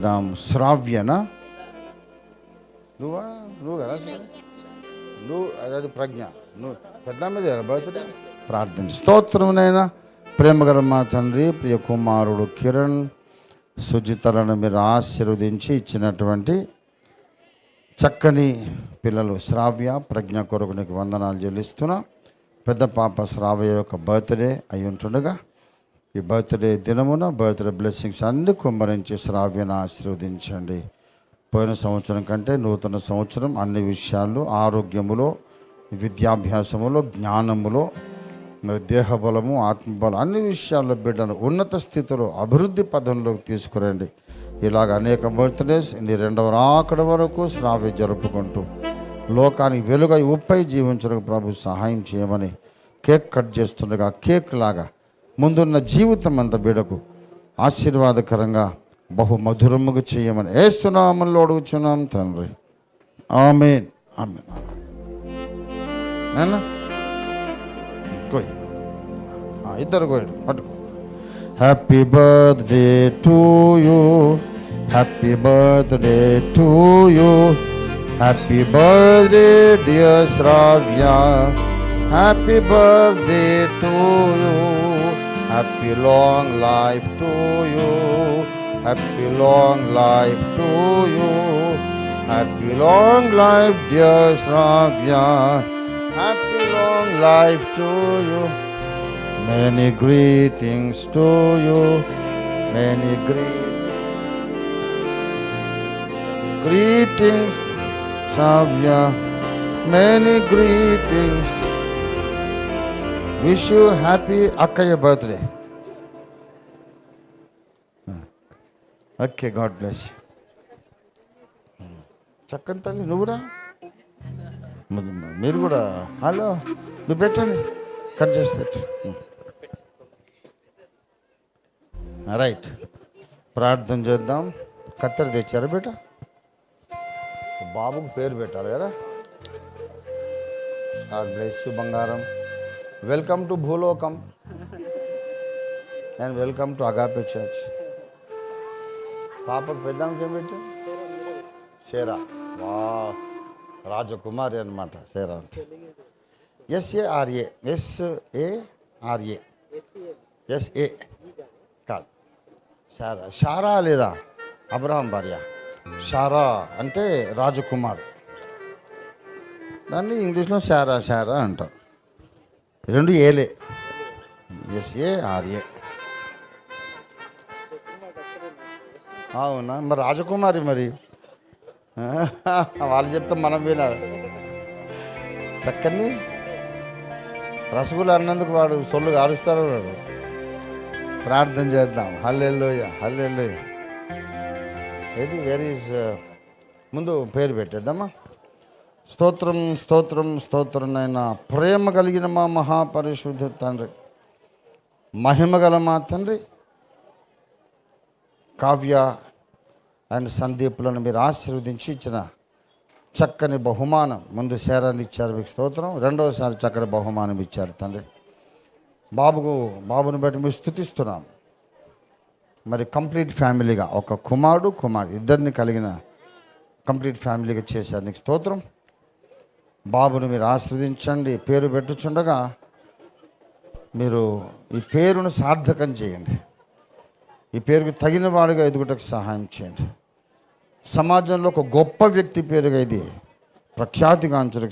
దాం శ్రావ్యన. నువ్వా? నువ్వు కదా? నువ్వు అదే ప్రజ్ఞ. నువ్వు పెద్ద మీద బర్త్డే ప్రార్థన స్తోత్రమునైనా ప్రేమగల మా తండ్రి ప్రియ కుమారుడు కిరణ్ సుజితలను మీరు ఆశీర్వదించి ఇచ్చినటువంటి చక్కని పిల్లలు శ్రావ్య ప్రజ్ఞ కొరకు నీకు వందనాలు చెల్లిస్తున్నా. పెద్ద పాప శ్రావ్య యొక్క బర్త్డే అయి ఉంటుండగా ఈ బర్త్డే దినమున బర్త్డే బ్లెస్సింగ్స్ అన్ని కుమ్మరించి శ్రావ్యను ఆశీర్వదించండి. పోయిన సంవత్సరం కంటే నూతన సంవత్సరం అన్ని విషయాల్లో ఆరోగ్యములో విద్యాభ్యాసములో జ్ఞానములో మరి దేహబలము ఆత్మబలం అన్ని విషయాల్లో బిడ్డను ఉన్నత స్థితిలో అభివృద్ధి పదంలోకి తీసుకురండి. ఇలాగ అనేక బర్త్డేస్ నీ రెండవ రాకడ వరకు శ్రావ్య జరుపుకుంటూ లోకానికి వెలుగై ఉప్పై జీవించడానికి ప్రభు సహాయం చేయమని కేక్ కట్ చేస్తుండగా కేక్ లాగా ముందున్న జీవితం అంత బిడకు ఆశీర్వాదకరంగా బహు మధురముగా చేయమని ఏసునామంలో అడుగుచున్నాం తండ్రి. ఆమె ఆమె నాన్న. ఇద్దరు కోయడు పట్టుకో. Happy birthday to you happy birthday to you happy birthday dear Shravya happy birthday to you Happy long life to you. Happy long life to you. Happy long life, dear Shravya. Happy long life to you. Many greetings to you. Many greetings. Greetings, Shravya. Many greetings wish you happy అక్కయ్య birthday okay God bless చక్కని తల్లి నువ్వురా మీరు కూడా hello నువ్వు పెట్టండి cut చేసి పెట్టు రైట్ ప్రార్థన చేద్దాం కత్తెర తెచ్చారు బేట బాబుకు పేరు పెట్టాలి కదా గాడ్ బ్లెస్ బంగారం వెల్కమ్ టు భూలోకం and welcome to Agape church పాపకు పెద్దానికి ఏం పెట్టారు? సేరా. వా రాజకుమారి అనమాట సేరా అంటే. ఎస్ఏఆర్ఏ ఎస్ఏఆర్ఏ ఎస్ఏ కాదు. షారా షారా లేదా? అబ్రహాం భార్య. షారా అంటే రాజకుమార్. దాన్ని ఇంగ్లీష్లో శారా శారా అంటారు. రెండు ఏలే. ఎస్ఏఆర్ఏ అవునా? మరి రాజకుమారి మరి. వాళ్ళు చెప్తే మనం వినాలి. చక్కని రసగుల్లా అన్నందుకు వాడు సొల్లు కారుస్తారు వాడు. ప్రార్థన చేద్దాం. హల్లెల్లోయ హల్లెల్లోయ ఏది? వెరీ ముందు పేరు పెట్టేద్దామా? స్తోత్రం స్తోత్రం స్తోత్రం అయినా ప్రేమ కలిగిన మా మహాపరిశుద్ధ తండ్రి. మహిమ గల మా తండ్రి. కావ్య అండ్ సందీపులను మీరు ఆశీర్వదించి ఇచ్చిన చక్కని బహుమానం ముందు శేరాన్ని ఇచ్చారు మీకు స్తోత్రం. రెండవసారి చక్కటి బహుమానం ఇచ్చారు తండ్రి. బాబుకు బాబుని బట్టి మీరు స్థుతిస్తున్నాం. మరి కంప్లీట్ ఫ్యామిలీగా ఒక కుమారుడు కుమారుడు ఇద్దరిని కలిగిన కంప్లీట్ ఫ్యామిలీగా చేశారు నీకు స్తోత్రం. బాబును మీరు ఆస్వాదించండి పేరు పెట్టుచుండగా మీరు ఈ పేరును సార్థకం చేయండి. ఈ పేరుకు తగిన వాడుగా ఎదుగుటకు సహాయం చేయండి. సమాజంలో ఒక గొప్ప వ్యక్తి పేరుగా ఇది ప్రఖ్యాతిగాంచడానికి